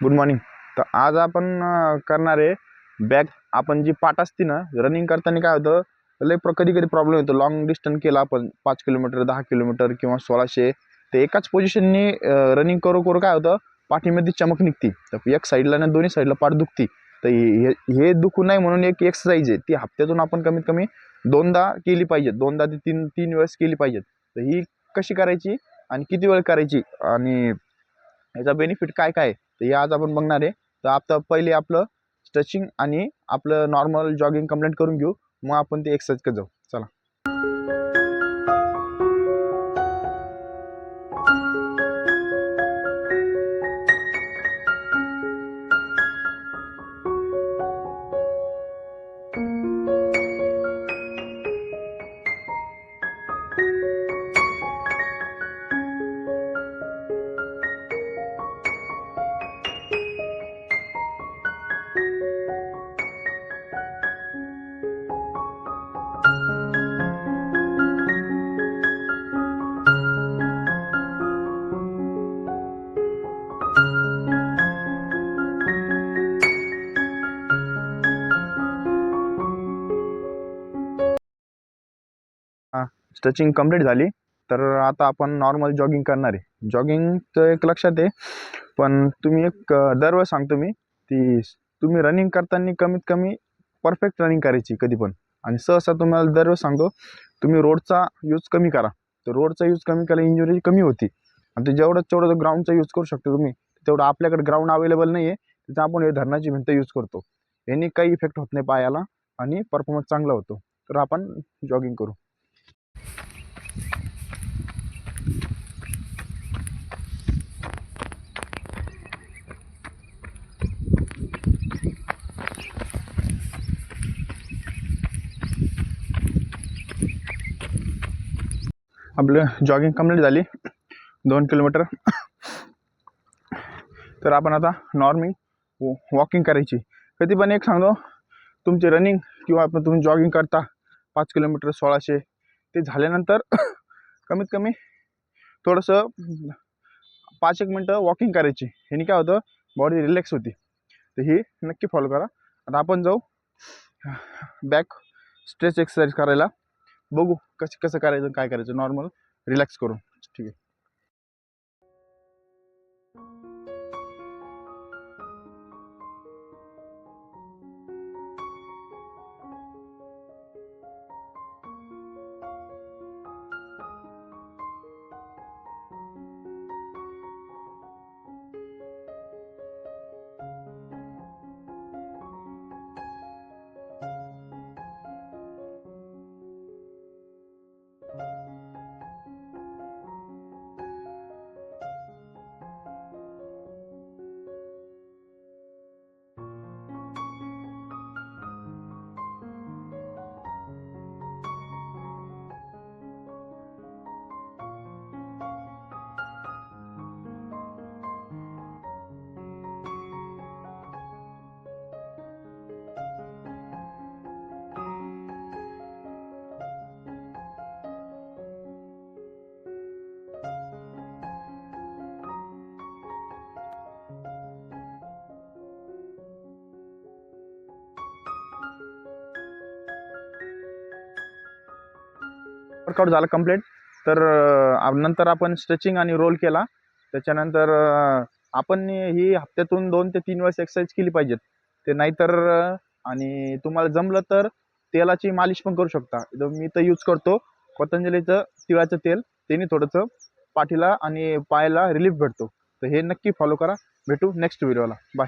Good morning तर आज आपण करणार आहे बॅक आपण जी पाठ असते ना रनिंग करताना काय होतं लय प्र कधी कधी प्रॉब्लेम येतो. लॉंग डिस्टन्स केला आपण पाच किलोमीटर दहा किलोमीटर किंवा सोळाशे ते एकाच पोझिशननी रनिंग करू करू काय होतं पाठीमध्ये चमक निघते. तर एक साईडला ना दोन्ही साईडला पाठ दुखती. तर हे हे- हे दुखू नये म्हणून एक एक्सरसाइज आहे. ती हप्त्यातून आपण कमीत कमी दोनदा केली पाहिजे दोनदा ते तीन तीन वेळेस केली पाहिजेत. तर ही कशी करायची आणि किती वेळ करायची आणि याचा बेनिफिट काय काय आहे तर हे आज आपण बघणार आहे. तर आता पहिले आपलं स्ट्रेचिंग आणि आपलं नॉर्मल जॉगिंग कंप्लीट करून घेऊ. मग आपण ते एक्सरसाइज जाऊ. चला. स्ट्रेचिंग कंप्लीट झाली. तर आता आपण नॉर्मल जॉगिंग करणार आहे. जॉगिंगचं एक लक्षात आहे पण तुम्ही एक दरवेळ दरवेळेस सांगतो मी ती तुम्ही रनिंग करताना कमीत कमी परफेक्ट रनिंग करायची कधी पण. आणि सहसा तुम्हाला दरवेळेस सांगतो तुम्ही रोडचा यूज कमी करा. तर रोडचा यूज कमी केला इंजुरी कमी होती. आणि ते जेवढं तेवढं ग्राउंडचा यूज करू शकतो तुम्ही तेवढं आपल्याकडे ग्राउंड अवेलेबल नाही आहे तिथं आपण हे धरणाची भिंत यूज करतो. यांनी काही इफेक्ट होत नाही पायाला आणि परफॉर्मन्स चांगला होतो. तर आपण जॉगिंग करू. आपलं जॉगिंग कंप्लीट झाली. दोन किलोमीटर तर आपण आता नॉर्मिंग वॉकिंग करायची. कधी पण एक सांगतो तुमची रनिंग किंवा आपण तुम्ही जॉगिंग करता पाच किलोमीटर सोळाशे ते झाल्यानंतर कमीत कमी थोडंसं पाच एक मिनटं वॉकिंग करायची. ह्याने काय होतं बॉडी रिलॅक्स होती. तर ही नक्की फॉलो करा. आता आपण जाऊ बॅक स्ट्रेच एक्सरसाइज करायला. बघू कसं कसं करायचं काय करायचं नॉर्मल रिलॅक्स करून. ठीक आहे. वर्कआउट झालं कंप्लीट तर नंतर आपण स्ट्रेचिंग आणि रोल केला. त्याच्यानंतर आपण ही हप्त्यातून दोन ते तीन वेळेस एक्सरसाइज केली पाहिजेत. ते नाहीतर आणि तुम्हाला जमलं तर तेलाची मालिश पण करू शकता. मी तर यूज करतो. पतंजलीचं तिळाचं तेल त्याने थोडंसं पाठीला आणि पायाला रिलीफ भेटतो. तर हे नक्की फॉलो करा. भेटू नेक्स्ट व्हिडिओला बाय